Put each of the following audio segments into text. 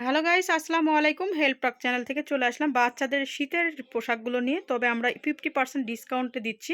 Hello guys আসসালামু আলাইকুম। Help টক channel থেকে চলে আসলাম বাচ্চাদের শীতের পোশাকগুলো নিয়ে। তবে আমরা ফিফটি পার্সেন্ট ডিসকাউন্টে দিচ্ছি,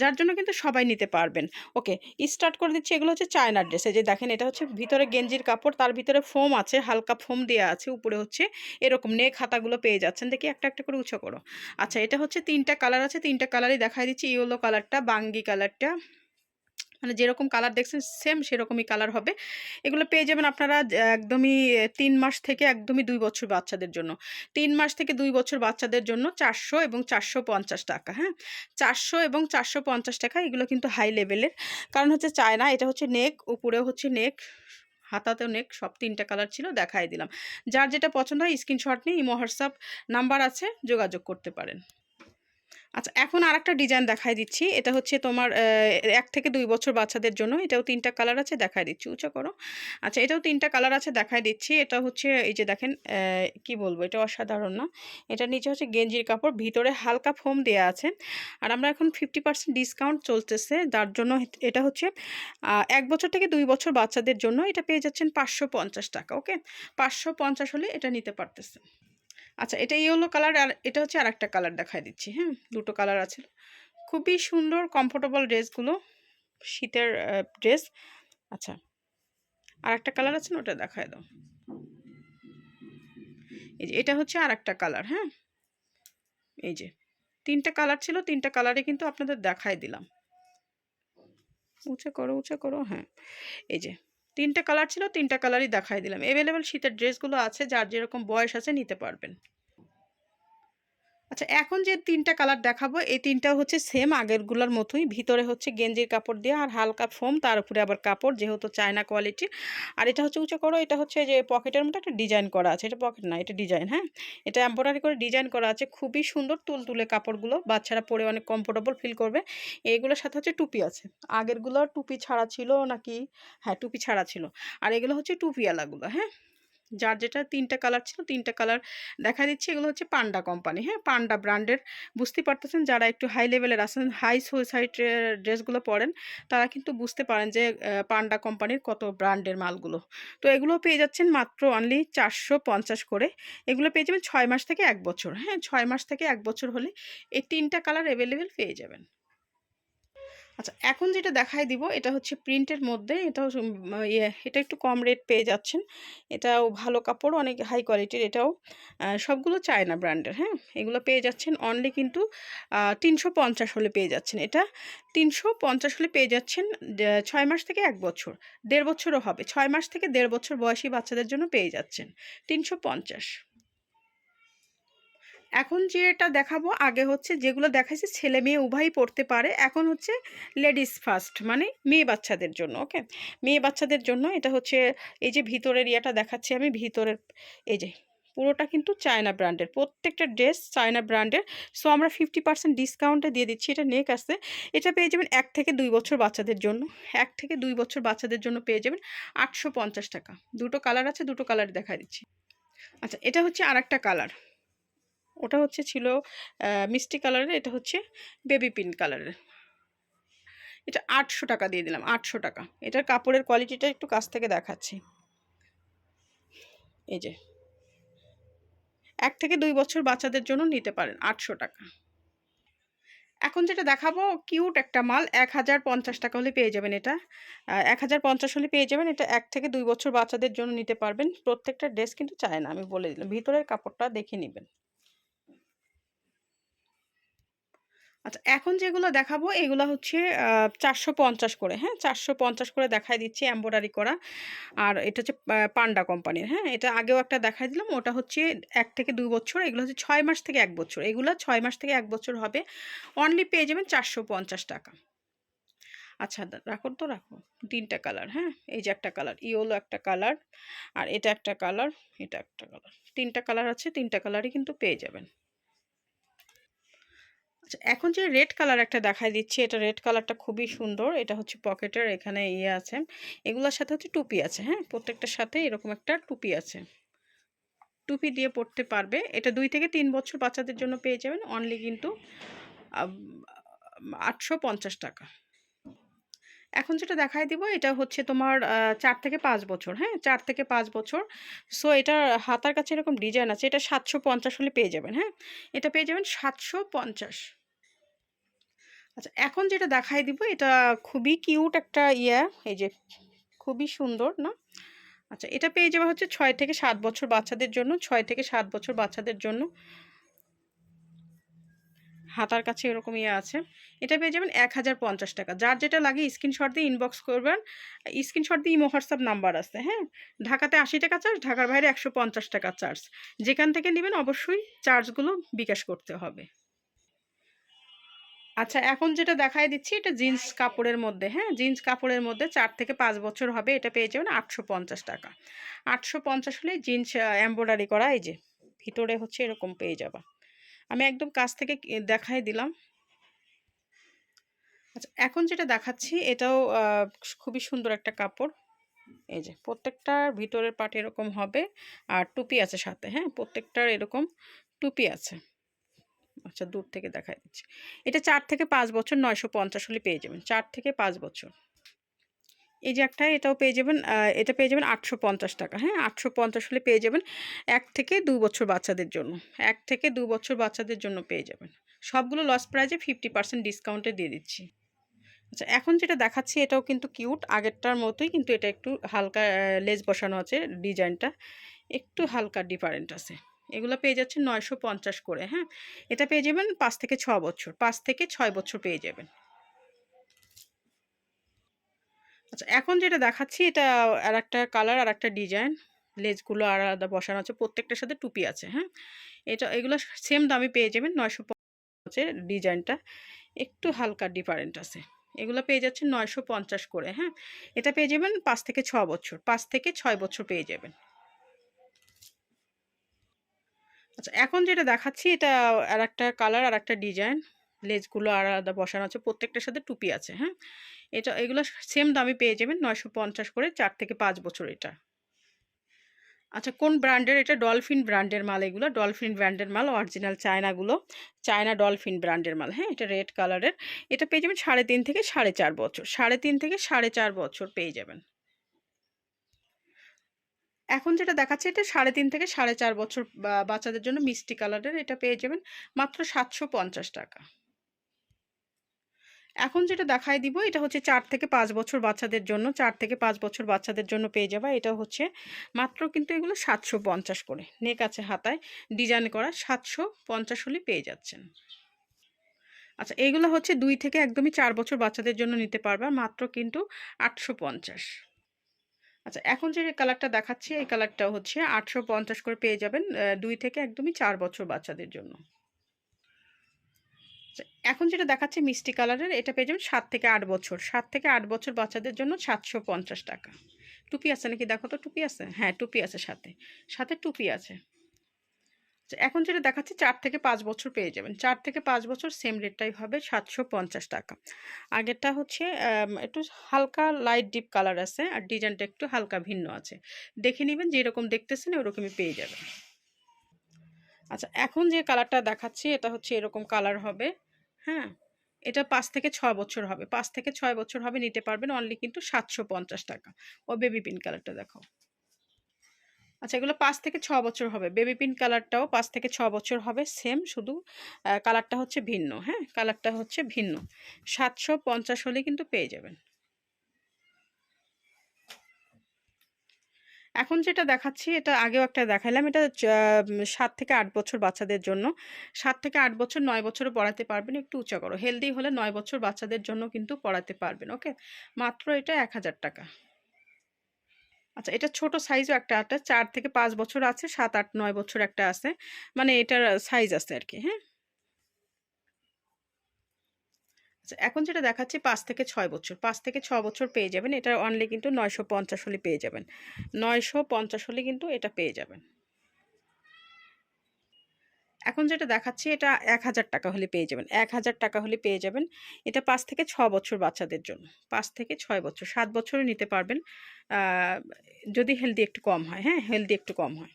যার জন্য কিন্তু সবাই নিতে পারবেন। ওকে স্টার্ট করে দিচ্ছি, এগুলো হচ্ছে চায়নার ড্রেস যে দেখেন, এটা হচ্ছে ভিতরে গেঞ্জির কাপড়, তার ভিতরে ফোম আছে, হালকা ফোম দেওয়া আছে, উপরে হচ্ছে এরকম নেক হাতাগুলো পেয়ে যাচ্ছেন। দেখি একটা একটা করে উঁচু করো। আচ্ছা এটা হচ্ছে তিনটা কালার আছে, তিনটা কালারই দেখাই দিচ্ছি। ইয়েলো কালারটা বাঙ্গি কালারটা মানে যেরকম কালার দেখছেন সেম সেরকমই কালার হবে। এগুলো পেয়ে যাবেন আপনারা একদমই তিন মাস থেকে একদমই দুই বছর বাচ্চাদের জন্য। তিন মাস থেকে দুই বছর বাচ্চাদের জন্য চারশো এবং চারশো পঞ্চাশ টাকা হ্যাঁ? চারশো এবং চারশো পঞ্চাশ টাকা এগুলো কিন্তু হাই লেভেলের কারণ হচ্ছে চায়না, এটা হচ্ছে নেক উপরেও হচ্ছে নেক হাতাতেও নেক সব তিনটা কালার ছিল, দেখাই দিলাম। যার যেটা পছন্দ হয় স্ক্রিনশট নিয়ে, ইমো, হোয়াটসঅ্যাপ নাম্বার আছে, যোগাযোগ করতে পারেন। আচ্ছা এখন আর একটা ডিজাইন দেখাই দিচ্ছি। এটা হচ্ছে তোমার এক থেকে দুই বছর বাচ্চাদের জন্য। এটাও তিনটা কালার আছে দেখাই দিচ্ছি, উঁচা করো। আচ্ছা এটাও তিনটা কালার আছে দেখাই দিচ্ছি। এটা হচ্ছে, এই যে দেখেন কি বলব, এটা অসাধারণ না? এটা নিচে হচ্ছে গেঞ্জির কাপড়, ভিতরে হালকা ফোম দেওয়া আছে। আর আমরা এখন ফিফটি পার্সেন্ট ডিসকাউন্ট চলতেছে। যার জন্য এটা হচ্ছে এক বছর থেকে দুই বছর বাচ্চাদের জন্য এটা পেয়ে যাচ্ছেন পাঁচশো পঞ্চাশ টাকা, ওকে? পাঁচশো পঞ্চাশ হলে এটা নিতে পারতেছে। আচ্ছা এটা ইয়েলো কালার আর এটা হচ্ছে আর একটা কালার দেখাই দিচ্ছি হ্যাঁ? দুটো কালার আছে। খুবই সুন্দর কমফোর্টেবল ড্রেসগুলো, শীতের ড্রেস। আচ্ছা আর একটা কালার আছে না, ওটা দেখায় দাও। এই যে, এটা হচ্ছে আর একটা কালার হ্যাঁ? এই যে, তিনটা কালার ছিল, তিনটা কালারে কিন্তু আপনাদের দেখায় দিলাম। উঁচা করো উঁচা করো হ্যাঁ। এই যে তিনটা কালার ছিল, তিনটা কালারই দেখাই দিলাম। অ্যাভেলেবেল শীতের ড্রেসগুলো আছে, যার যেরকম বয়স আছে, নিতে পারবেন। আচ্ছা এখন যে তিনটা কালার দেখাবো, এই তিনটা হচ্ছে সেম আগেরগুলোর মতোই। ভিতরে হচ্ছে গেঞ্জির কাপড় দিয়ে আর হালকা ফোম তার উপরে আবার কাপড়, যেহেতু চায়না কোয়ালিটি আর এটা হচ্ছে উঁচু করো, এটা হচ্ছে যে পকেটের মতো একটা ডিজাইন করা আছে। এটা পকেট না, এটা ডিজাইন হ্যাঁ? এটা এম্ব্রয়ডারি করে ডিজাইন করা আছে। খুবই সুন্দর তুল তুলে কাপড়গুলো, বাচ্চারা পরে অনেক কমফোর্টেবল ফিল করবে। এইগুলোর সাথে হচ্ছে টুপি আছে। আগেরগুলো টুপি ছাড়া ছিল নাকি? হ্যাঁ টুপি ছাড়া ছিল। আর এগুলো হচ্ছে টুপিওয়ালাগুলো হ্যাঁ? যার যেটা তিনটা কালার ছিল, তিনটা কালার দেখা দিচ্ছে। এগুলো হচ্ছে পান্ডা কোম্পানি হ্যাঁ? পান্ডা ব্র্যান্ডের বুঝতে পারতেছেন? যারা একটু হাই লেভেলের আছেন হাই সোসাইটির ড্রেসগুলো পরেন, তারা কিন্তু বুঝতে পারেন যে পান্ডা কোম্পানির কত ব্র্যান্ডের মালগুলো। তো এগুলো পেয়ে যাচ্ছেন মাত্র অনলি চারশো পঞ্চাশ করে। এগুলো পেয়ে যাবেন ছয় মাস থেকে এক বছর হ্যাঁ? ছয় মাস থেকে এক বছর হলে এই তিনটা কালার অ্যাভেলেবেল পেয়ে যাবেন। আচ্ছা এখন যেটা দেখাই দিব, এটা হচ্ছে প্রিন্টের মধ্যে, এটাও ইয়ে এটা একটু কম রেট পেয়ে যাচ্ছেন। এটাও ভালো কাপড়, অনেক হাই কোয়ালিটির এটাও। সবগুলো চায়না ব্র্যান্ডের হ্যাঁ? এগুলো পেয়ে যাচ্ছেন অনলি কিন্তু তিনশো পঞ্চাশ হলে পেয়ে যাচ্ছেন এটা। তিনশো পঞ্চাশ হলে পেয়ে যাচ্ছেন ছয় মাস থেকে এক বছর, দেড় বছরও হবে। ছয় মাস থেকে দেড় বছর বয়সী বাচ্চাদের জন্য পেয়ে যাচ্ছেন, তিনশো পঞ্চাশ। এখন যেটা দেখাবো, আগে হচ্ছে যেগুলো দেখাইছে ছেলে মেয়ে উভয়ই পড়তে পারে। এখন হচ্ছে লেডিস ফার্স্ট মানে মেয়ে বাচ্চাদের জন্য ওকে মেয়ে বাচ্চাদের জন্য এটা হচ্ছে, এই যে ভিতরের ইয়েটা দেখাচ্ছি আমি, ভিতরের, এই যে পুরোটা কিন্তু চায়না ব্র্যান্ডের প্রত্যেকটা ড্রেস চায়না ব্র্যান্ডের সো আমরা ফিফটি পার্সেন্ট ডিসকাউন্টে দিয়ে দিচ্ছি, এটা নেক আসতে এটা পেয়ে যাবেন এক থেকে দুই বছর বাচ্চাদের জন্য, এক থেকে দুই বছর বাচ্চাদের জন্য পেয়ে যাবেন আটশো পঞ্চাশ টাকা। দুটো কালার আছে, দুটো কালার দেখা দিচ্ছি। আচ্ছা এটা হচ্ছে আর কালার ওটা হচ্ছে ছিল মিষ্টি কালারের, এটা হচ্ছে বেবি পিঙ্ক কালারের। এটা আটশো টাকা দিয়ে দিলাম, আটশো টাকা। এটার কাপড়ের কোয়ালিটিটা একটু কাছ থেকে দেখাচ্ছি। এই যে। এক থেকে দুই বছর বাচ্চাদের জন্য নিতে পারেন, আটশো টাকা। এখন যেটা দেখাবো, কিউট একটা মাল, এক হাজার পঞ্চাশ টাকা হলে পেয়ে যাবেন এটা। এক হাজার পঞ্চাশ হলে পেয়ে যাবেন এটা, এক থেকে দুই বছর বাচ্চাদের জন্য নিতে পারবেন। প্রত্যেকটা ড্রেস কিন্তু চায় না আমি বলে দিলাম। ভিতরের কাপড়টা দেখে নেবেন। আচ্ছা এখন যেগুলো দেখাবো, এগুলো হচ্ছে চারশো পঞ্চাশ করে হ্যাঁ? চারশো পঞ্চাশ করে দেখাই দিচ্ছি এম্ব্রয়ডারি করা। আর এটা হচ্ছে পান্ডা কোম্পানির হ্যাঁ? এটা আগেও একটা দেখাই দিলাম, ওটা হচ্ছে এক থেকে দুই বছর, এগুলো হচ্ছে ছয় মাস থেকে এক বছর। এগুলো ছয় মাস থেকে এক বছর হবে। অনলি পেয়ে যাবেন চারশো পঞ্চাশ টাকা। আচ্ছা রাখো তো, রাখো। তিনটা কালার হ্যাঁ? এই যে একটা কালার, ইয়েলো একটা কালার, আর এটা একটা কালার, এটা একটা কালার। তিনটা কালার আছে, তিনটা কালারই কিন্তু পেয়ে যাবেন। এখন যে রেড কালার একটা দেখাই দিচ্ছি, এটা রেড কালারটা খুবই সুন্দর। এটা হচ্ছে পকেটের, এখানে ইয়ে আছে। এগুলোর সাথে হচ্ছে টুপি আছে হ্যাঁ? প্রত্যেকটার সাথে এরকম একটা টুপি আছে। টুপি দিয়ে পড়তে পারবে। এটা দুই থেকে তিন বছর বাচ্চাদের জন্য পেয়ে যাবেন। অনলি কিন্তু আটশো পঞ্চাশ টাকা। এখন যেটা দেখাই দিব, এটা হচ্ছে তোমার চার থেকে পাঁচ বছর হ্যাঁ? চার থেকে পাঁচ বছর। সো এটা হাতার কাছে এরকম ডিজাইন আছে। এটা সাতশো পঞ্চাশ হলে পেয়ে যাবেন হ্যাঁ? এটা পেয়ে যাবেন সাতশো পঞ্চাশ। আচ্ছা এখন যেটা দেখাই দিব, এটা খুবই কিউট একটা ইয়া, এই যে খুবই সুন্দর, না? আচ্ছা এটা পেয়ে যাওয়া হচ্ছে ছয় থেকে সাত বছর বাচ্চাদের জন্য, ছয় থেকে সাত বছর বাচ্চাদের জন্য। হাতার কাছে এরকম ইয়ে আছে। এটা পেয়ে যাবেন এক হাজার পঞ্চাশ টাকা। যার যেটা লাগে স্ক্রিনশট দিয়ে ইনবক্স করবেন। স্ক্রিনশট দিয়ে ইমো হোয়াটসঅ্যাপ নাম্বার আছে হ্যাঁ? ঢাকাতে আশি টাকা চার্জ ঢাকার বাইরে একশো পঞ্চাশ টাকা চার্জ যেখান থেকে নেবেন অবশ্যই চার্জগুলো বিকাশ করতে হবে। আচ্ছা এখন যেটা দেখায় দিচ্ছি, এটা জিন্স কাপড়ের মধ্যে হ্যাঁ? জিন্স কাপড়ের মধ্যে চার থেকে পাঁচ বছর হবে, এটা পেয়ে যাবেন আটশো পঞ্চাশ টাকা। আটশো পঞ্চাশ হলে জিন্স এম্ব্রয়ডারি করা, এই যে, ভিতরে হচ্ছে এরকম পেয়ে যাবা। আমি একদম কাছ থেকে দেখাই দিলাম। আচ্ছা এখন যেটা দেখাচ্ছি, এটাও খুবই সুন্দর একটা কাপড়। এই যে, প্রত্যেকটার ভিতরের পাট এরকম হবে, আর টুপি আছে সাথে হ্যাঁ? প্রত্যেকটার এরকম টুপি আছে। আচ্ছা দূর থেকে দেখাই দিচ্ছি। এটা চার থেকে পাঁচ বছর নয়শো পঞ্চাশ হলে পেয়ে যাবেন, চার থেকে পাঁচ বছর। এই যে একটা, এটাও পেয়ে যাবেন এটা পেয়ে যাবেন আটশো পঞ্চাশ টাকা হ্যাঁ আটশো পঞ্চাশ হলে পেয়ে যাবেন এক থেকে দু বছর বাচ্চাদের জন্য, এক থেকে দু বছর বাচ্চাদের জন্য পেয়ে যাবেন। সবগুলো লস প্রাইজে ফিফটি পার্সেন্ট ডিসকাউন্টে দিয়ে দিচ্ছি। আচ্ছা এখন যেটা দেখাচ্ছি, এটাও কিন্তু কিউট আগেরটার মতোই, কিন্তু এটা একটু হালকা লেজ বসানো আছে ডিজাইনটা একটু হালকা ডিফারেন্ট আছে। এগুলো পেয়ে যাচ্ছে নয়শো পঞ্চাশ করে হ্যাঁ? এটা পেয়ে যাবেন পাঁচ থেকে ছ বছর, পাঁচ থেকে ছয় বছর পেয়ে যাবেন। আচ্ছা এখন যেটা দেখাচ্ছি, এটা আর একটা কালার আর একটা ডিজাইন লেজগুলো আর আলাদা বসানো আছে, প্রত্যেকটার সাথে টুপি আছে হ্যাঁ? এটা, এগুলো সেম দামে পেয়ে যাবেন নয়শো হচ্ছে ডিজাইনটা, একটু হালকা ডিফারেন্ট আছে। এগুলো পেয়ে যাচ্ছে নয়শো পঞ্চাশ করে হ্যাঁ? এটা পেয়ে যাবেন পাঁচ থেকে ছ বছর, পাঁচ থেকে ছয় বছর পেয়ে যাবেন। আচ্ছা এখন যেটা দেখাচ্ছি এটা আর একটা কালার আর একটা ডিজাইন লেজগুলো আর আলাদা বসানো আছে, প্রত্যেকটার সাথে টুপি আছে হ্যাঁ? এটা, এগুলো সেম দামে পেয়ে যাবেন নয়শো পঞ্চাশ করে, চার থেকে পাঁচ বছর এটা। আচ্ছা কোন ব্র্যান্ডের এটা ডলফিন ব্র্যান্ডের মাল এগুলো। ডলফিন ব্র্যান্ডের মাল অরিজিনাল চায়নাগুলো চায়না ডলফিন ব্র্যান্ডের মাল হ্যাঁ? এটা রেড কালারের এটা পেয়ে যাবেন সাড়ে তিন থেকে সাড়ে চার বছর। সাড়ে তিন থেকে সাড়ে চার বছর পেয়ে যাবেন। এখন যেটা দেখাচ্ছে এটা সাড়ে তিন থেকে সাড়ে চার বছর বাচ্চাদের জন্য মিষ্টি কালারের এটা পেয়ে যাবেন মাত্র সাতশো পঞ্চাশ টাকা। এখন যেটা দেখাই দিব, এটা হচ্ছে চার থেকে পাঁচ বছর বাচ্চাদের জন্য, চার থেকে পাঁচ বছর বাচ্চাদের জন্য পেয়ে যাবা। এটা হচ্ছে মাত্র কিন্তু এগুলো সাতশো পঞ্চাশ করে। নেক আছে হাতায়, ডিজাইন করা সাতশো পঞ্চাশ হলে পেয়ে যাচ্ছেন। আচ্ছা এইগুলো হচ্ছে দুই থেকে একদমই চার বছর বাচ্চাদের জন্য নিতে পারবে, মাত্র কিন্তু আটশো পঞ্চাশ। আচ্ছা এখন যে কালারটা দেখাচ্ছি এই কালারটা হচ্ছে আটশো পঞ্চাশ করে পেয়ে যাবেন দুই থেকে একদমই চার বছর বাচ্চাদের জন্য। আচ্ছা, এখন যেটা দেখাচ্ছে মিষ্টি কালারের এটা পেয়ে যাবেন সাত থেকে আট বছর। সাত থেকে আট বছর বাচ্চাদের জন্য সাতশো পঞ্চাশ টাকা। টুপি আছে নাকি? দেখো তো টুপি আছে? হ্যাঁ টুপি আছে সাথে। সাথে টুপি আছে। এখন যেটা দেখাচ্ছে চার থেকে পাঁচ বছর পেয়ে যাবেন। চার থেকে পাঁচ বছর সেম রেটটাই হবে সাতশো পঞ্চাশ টাকা। আগেরটা হচ্ছে একটু হালকা লাইট ডিপ কালার আছে আর ডিজাইনটা একটু হালকা ভিন্ন আছে। দেখে নেবেন যেরকম দেখতেছেন ওরকমই পেয়ে যাবেন। আচ্ছা এখন যে কালারটা দেখাচ্ছি এটা হচ্ছে এরকম কালার হবে হ্যাঁ? এটা পাঁচ থেকে ছয় বছর হবে। পাঁচ থেকে ছয় বছর হবে, নিতে পারবেন অনলি কিন্তু সাতশো পঞ্চাশ টাকা। ও বেবি পিন কালারটা দেখো আচ্ছা এগুলো পাঁচ থেকে ছ বছর হবে। বেবি পিন কালারটাও পাঁচ থেকে ছ বছর হবে সেম শুধু কালারটা হচ্ছে ভিন্ন হ্যাঁ? কালারটা হচ্ছে ভিন্ন। সাতশো পঞ্চাশ হলে কিন্তু পেয়ে যাবেন। এখন যেটা দেখাচ্ছি, এটা আগেও একটা দেখালাম এটা সাত থেকে আট বছর বাচ্চাদের জন্য। সাত থেকে আট বছর, নয় বছরও পড়াতে পারবেন, একটু উঁচা করো। হেলদি হলে নয় বছর বাচ্চাদের জন্য কিন্তু পড়াতে পারবেন, ওকে? মাত্র এটা এক হাজার টাকা। আচ্ছা এটা ছোট সাইজও একটা একটা চার থেকে পাঁচ বছর আছে, সাত, আট, নয় বছর একটা আছে। মানে এটার সাইজ আছে আর কি হ্যাঁ? আচ্ছা এখন যেটা দেখাচ্ছি পাঁচ থেকে ছয় বছর, পাঁচ থেকে ছ বছর পেয়ে যাবেন, এটা অনলি কিন্তু নয়শো পঞ্চাশ হলে পেয়ে যাবেন। নয়শো পঞ্চাশ হলে কিন্তু এটা পেয়ে যাবেন। এখন যেটা দেখাচ্ছি, এটা এক হাজার টাকা হলে পেয়ে যাবেন। এক হাজার টাকা হলে পেয়ে যাবেন। এটা পাঁচ থেকে ছ বছর বাচ্চাদের জন্য। পাঁচ থেকে ছয় বছর, সাত বছরও নিতে পারবেন। যদি হেলদি একটু কম হয় হ্যাঁ? হেলদি একটু কম হয়।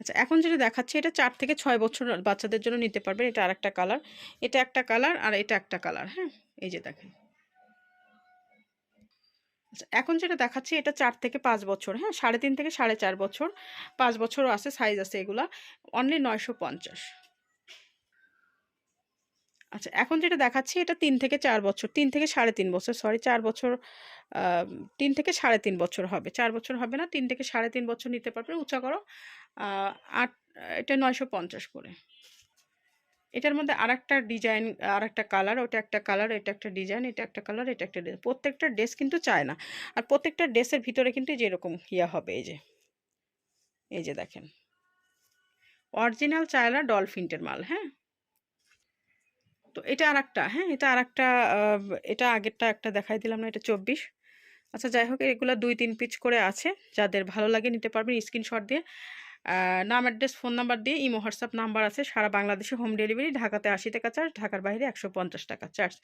আচ্ছা এখন যেটা দেখাচ্ছি, এটা চার থেকে ছয় বছর বাচ্চাদের জন্য নিতে পারবেন। এটা আরেকটা কালার এটা একটা কালার আর এটা একটা কালার হ্যাঁ? এই যে দেখেন। আচ্ছা এখন যেটা দেখাচ্ছি এটা চার থেকে পাঁচ বছর হ্যাঁ? সাড়ে তিন থেকে সাড়ে চার বছর, পাঁচ বছরও আছে সাইজ আছে এগুলা অনলি নয়শো পঞ্চাশ। আচ্ছা এখন যেটা দেখাচ্ছি এটা তিন থেকে চার বছর, তিন থেকে সাড়ে তিন বছর সরি চার বছর তিন থেকে সাড়ে তিন বছর হবে, চার বছর হবে না, তিন থেকে সাড়ে তিন বছর নিতে পারবে, উঁচা করো আট, এটা নয়শো পঞ্চাশ করে। এটার মধ্যে আর একটা ডিজাইন আর একটা কালার ওটা একটা কালার এটা একটা ডিজাইন এটা একটা কালার এটা একটা ডিজাইন প্রত্যেকটা ড্রেস কিন্তু চায় না। আর প্রত্যেকটা ড্রেসের ভিতরে কিন্তু এই যে এরকম ইয়া হবে, এই যে এই যে দেখেন। অরিজিনাল চায়না ডলফিনটের মাল হ্যাঁ? তো এটা আর একটা হ্যাঁ? এটা আর একটা এটা আগেরটা একটা দেখাই দিলাম না, এটা চব্বিশ। আচ্ছা যাই হোক, এগুলো দুই, তিন পিচ করে আছে। যাদের ভালো লাগে নিতে পারবেন স্ক্রিনশট দিয়ে। নাম, অ্যাড্রেস, ফোন নাম্বার দিয়ে ইমো, হোয়াটসঅ্যাপ নাম্বার আছে। সারা বাংলাদেশে হোম ডেলিভারি, ঢাকাতে আশি টাকা চার্জ, ঢাকার বাইরে একশো পঞ্চাশ টাকা চার্জ।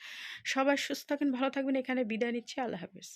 সবাই সুস্থ থাকেন, ভালো থাকবেন। এখানে বিদায় নিচ্ছি। আল্লাহ হাফিজ।